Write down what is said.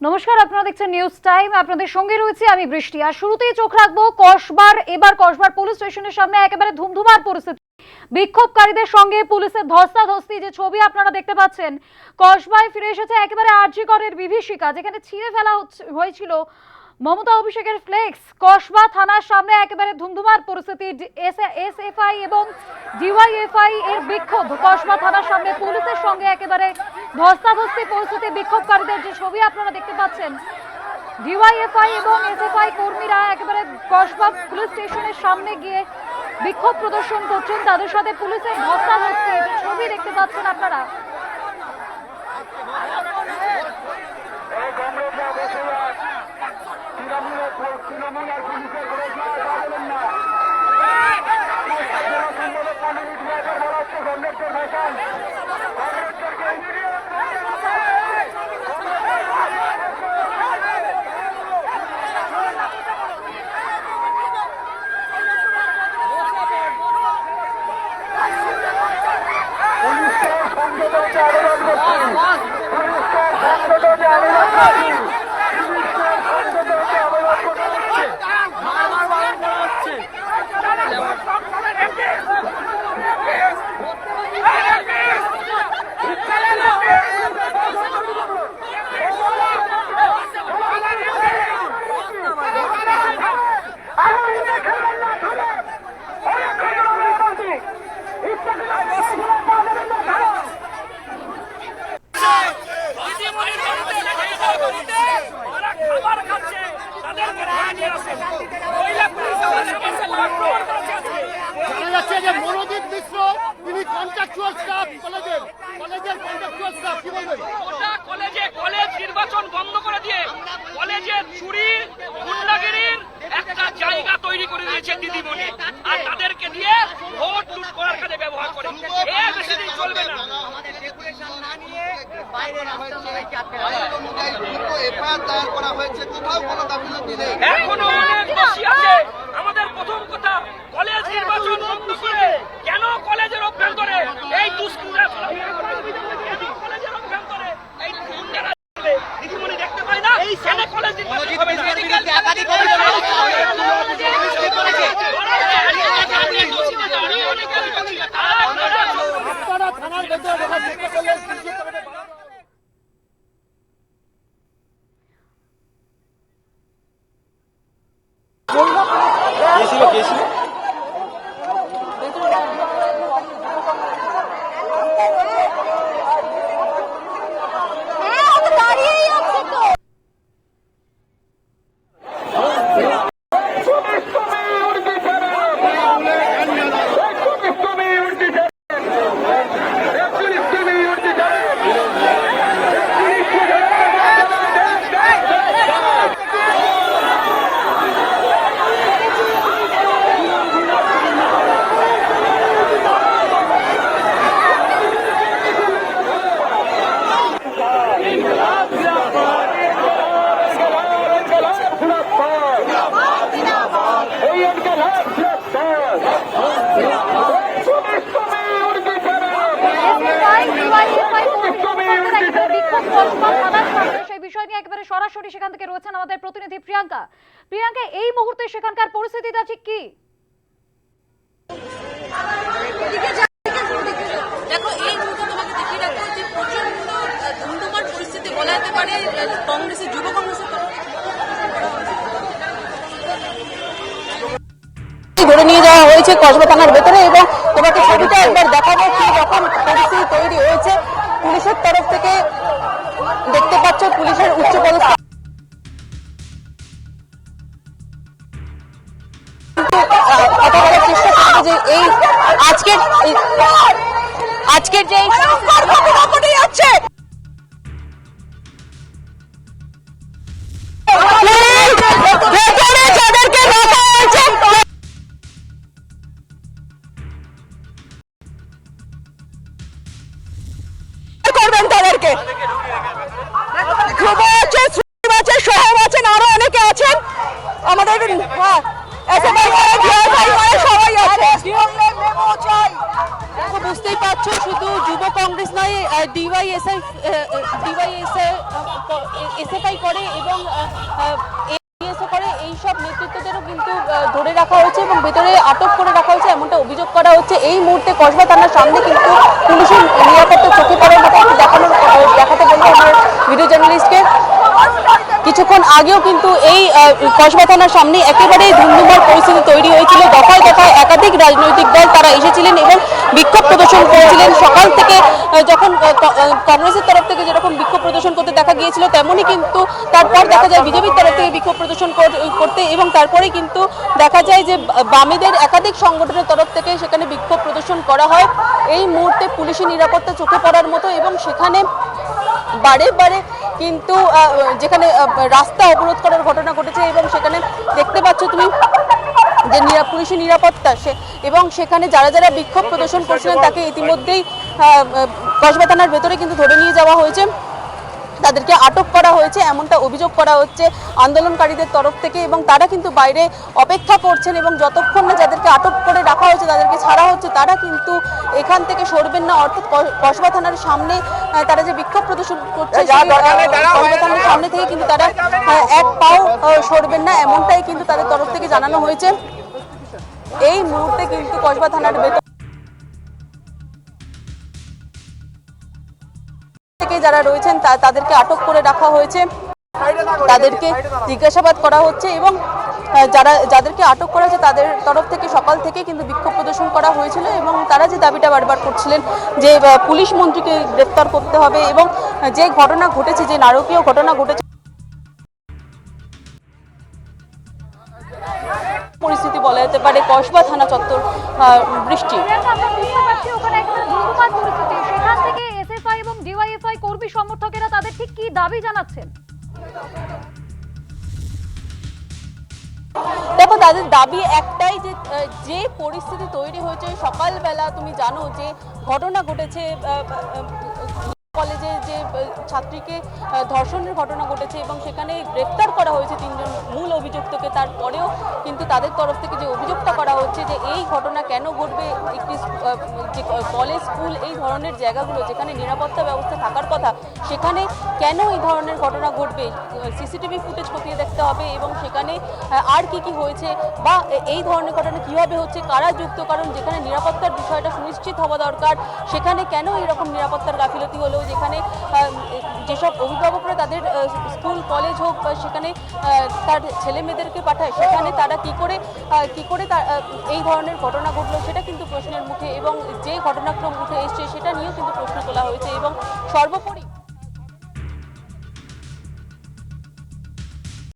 নমস্কার, আপনারা দেখছেন নিউজ টাইম আপনাদের সঙ্গে রয়েছে আমি বৃষ্টি। আর শুরুতেই চোখ রাখব কসবার। এবার কসবার পুলিশ স্টেশনের সামনে একেবারে ধুমধুমার পরিস্থিতি। বিক্ষোভকারীদের সঙ্গে পুলিশের ধস্তাধস্তি, যে ছবি আপনারা দেখতে পাচ্ছেন, কসবায় ফিরে এসেছে একেবারে আর্যিকরের বিভীষিকা, যেখানে ছিঁড়ে ফেলা হয়েছিল মমতা অভিষেকের ফ্লেক্স কসবা থানার সামনে একেবারে ধুমধুমার পরিস্থিতি। এসএফআই এবং ডিওয়াইএফআই এর বিক্ষোভ, কসবা থানার সামনে পুলিশের সঙ্গে একেবারে ধস্তাধস্তি পরিস্থিতি বিক্ষোভকারীদের যে ছবি আপনারা দেখতে পাচ্ছেন। ডিওয়াইএফআই এবং এসএফআই কর্মীরা একেবারে কসবা পুলিশ স্টেশনের সামনে গিয়ে বিক্ষোভ প্রদর্শন করছেন। তাদের সাথে পুলিশের ধস্তাধস্তি, ছবি দেখতে পাচ্ছেন আপনারা। তিনি কন্ট্রাকচুয়াল স্টাফ কলেজের কলেজের কন্ট্রাকচুয়াল স্টাফ কি বলবেন গোটা কলেজে কলেজ নির্বাচন বন্ধ করে দিয়ে কলেজে চুরি গুন্ডাগিরির একটা জায়গা তৈরি করে দিয়েছে দিদিমণি। আর তাদেরকে দিয়ে ভোট লুট করার কাজে ব্যবহার করে। এ বেশি দিন চলবে না। আছে। আমাদের প্রথম কথা, কলেজ নির্বাচন কেন কলেজের অভ্যন্তরে? এই দিদিমণি দেখতে পায় না? আপনারা থানার ভেতরে ঢোকার চেষ্টা করলেন কিন্তু তাদের বাধা- SFI, DYFI কর্মীদের একেবারে বিক্ষোভ কসবা থানার সামনে। সেই বিষয় নিয়ে একেবারে সরাসরি সেখান থেকে রয়েছেন আমাদের প্রতিনিধি প্রিয়াঙ্কা। প্রিয়াঙ্কা এই মুহূর্তে সেখানকার পরিস্থিতিটা ঠিক কি? দেখো এই তোমাকে দেখিয়ে রাখব যে প্রচণ্ড আহ, ধুমধুমার পরিস্থিতি বলা যেতে পারে কংগ্রেসের যুব কংগ্রেসের ধরে নিয়ে যাওয়া হয়েছে কসবা থানার ভেতরে এবং তোমাকে ছবিটা একবার দেখাবো কি রকম পরিস্থিতি তৈরি হয়েছে পুলিশের তরফ থেকে। যে এই আজকের আজকের যে ডিওয়াইএসআই ডিওয়াইএসআই এসএফআই করে এবং করে এই সব নেতৃত্বদেরও কিন্তু ধরে রাখা হয়েছে এবং ভেতরে আটক করে রাখা হয়েছে, এমনটা অভিযোগ করা হচ্ছে। এই মুহূর্তে কসবা থানার সামনে কিন্তু পুলিশের নিরাপত্তা চোখে পড়ার মতো দেখানো দেখাতে বলব আমার ভিডিও জার্নালিস্টকে কিছুক্ষণ আগেও কিন্তু এই কসবা থানার সামনে একেবারেই ধুমধুমার পরিস্থিতি তৈরি হয়েছিল। দফায় দফায় একাধিক রাজনৈতিক দল তারা এসেছিলেন এবং বিক্ষোভ প্রদর্শন করেছিলেন। সকাল থেকে যখন কংগ্রেসের তরফ থেকে যেরকম বিক্ষোভ প্রদর্শন করতে দেখা গিয়েছিল, তেমনই কিন্তু তারপর দেখা যায় বিজেপির তরফ থেকে বিক্ষোভ প্রদর্শন করতে এবং তারপরেই কিন্তু দেখা যায় যে বামেদের একাধিক সংগঠনের তরফ থেকে সেখানে বিক্ষোভ প্রদর্শন করা হয়। এই মুহূর্তে পুলিশি নিরাপত্তা চোখে পড়ার মতো এবং সেখানে বারে বারে কিন্তু যেখানে রাস্তা অবরোধ করার ঘটনা ঘটেছে এবং সেখানে দেখতে পাচ্ছ তুমি যে নিরা- পুলিশি নিরাপত্তা সে, এবং সেখানে যারা যারা বিক্ষোভ প্রদর্শন করছিলেন তাকে ইতিমধ্যেই কসবা থানার ভেতরে কিন্তু ধরে নিয়ে যাওয়া হয়েছে। তাদেরকে আটক করা হয়েছে এমনটা অভিযোগ করা হচ্ছে আন্দোলনকারীদের তরফ থেকে এবং তারা কিন্তু বাইরে অপেক্ষা করছেন এবং যতক্ষণ না যাদেরকে আটক করে রাখা হয়েছে তাদেরকে ছাড়া হচ্ছে তারা কিন্তু এখান থেকে সরবেন না। অর্থাৎ কসবা থানার সামনে তারা যে বিক্ষোভ প্রদর্শন করছে কসবা থানার সামনে থেকে কিন্তু তারা এক পাও সরবেন না এমনটাই কিন্তু তাদের তরফ থেকে জানানো হয়েছে। এই মুহূর্তে কিন্তু কসবা থানার যারা রয়েছেন তাদেরকে আটক করে রাখা হয়েছে। তাদেরকে জিজ্ঞাসাবাদ করা হচ্ছে এবং যারা, যাদেরকে আটক করা হয়েছে, তাদের তরফ থেকে সকাল থেকে কিন্তু বিক্ষোভ প্রদর্শন করা হয়েছিল এবং তারা যে দাবিটা বারবার করছিলেন যে পুলিশ মন্ত্রীকে গ্রেপ্তার করতে হবে এবং যে ঘটনা ঘটেছে, যে নারকীয় ঘটনা ঘটেছে, পরিস্থিতি বলা যেতে পারে কসবা থানা চত্বর বৃষ্টি। ডিওয়াইএফআই কর্মী সমর্থকেরা তাদের ঠিক কি দাবি জানাচ্ছেন? দেখো, তাদের দাবি একটাই যে যে পরিস্থিতি তৈরি হয়েছে, সকালবেলা তুমি জানো যে ঘটনা ঘটেছে কলেজে যে ছাত্রীকে ধর্ষণের ঘটনা ঘটেছে এবং সেখানে গ্রেপ্তার করা হয়েছে তিনজন মূল অভিযুক্তকে। তারপরেও কিন্তু তাদের তরফ থেকে যে অভিযোগটা করা হচ্ছে যে এই ঘটনা কেন ঘটবে, একটি যে কলেজ স্কুল, এই ধরনের জায়গাগুলো যেখানে নিরাপত্তা ব্যবস্থা থাকার কথা, সেখানে কেন এই ধরনের ঘটনা ঘটবে? সিসিটিভি ফুটেজ খতিয়ে দেখতে হবে এবং সেখানে আর কি কি হয়েছে বা এই ধরনের ঘটনা কীভাবে হচ্ছে, কারা যুক্ত, কারণ যেখানে নিরাপত্তার বিষয়টা সুনিশ্চিত হওয়া দরকার, সেখানে কেন এরকম নিরাপত্তার গাফিলতি হলো, যেখানে যেসব অভিভাবকরা তাদের স্কুল, কলেজ হোক বা সেখানে তার ছেলে মেয়েদেরকে পাঠায়, সেখানে তারা কি করে কি করে এই ধরনের ঘটনা ঘটলো সেটা কিন্তু প্রশ্নের মুখে এবং যে ঘটনাক্রম উঠে এসছে সেটা নিয়েও কিন্তু প্রশ্ন তোলা হয়েছে এবং সর্বোপরি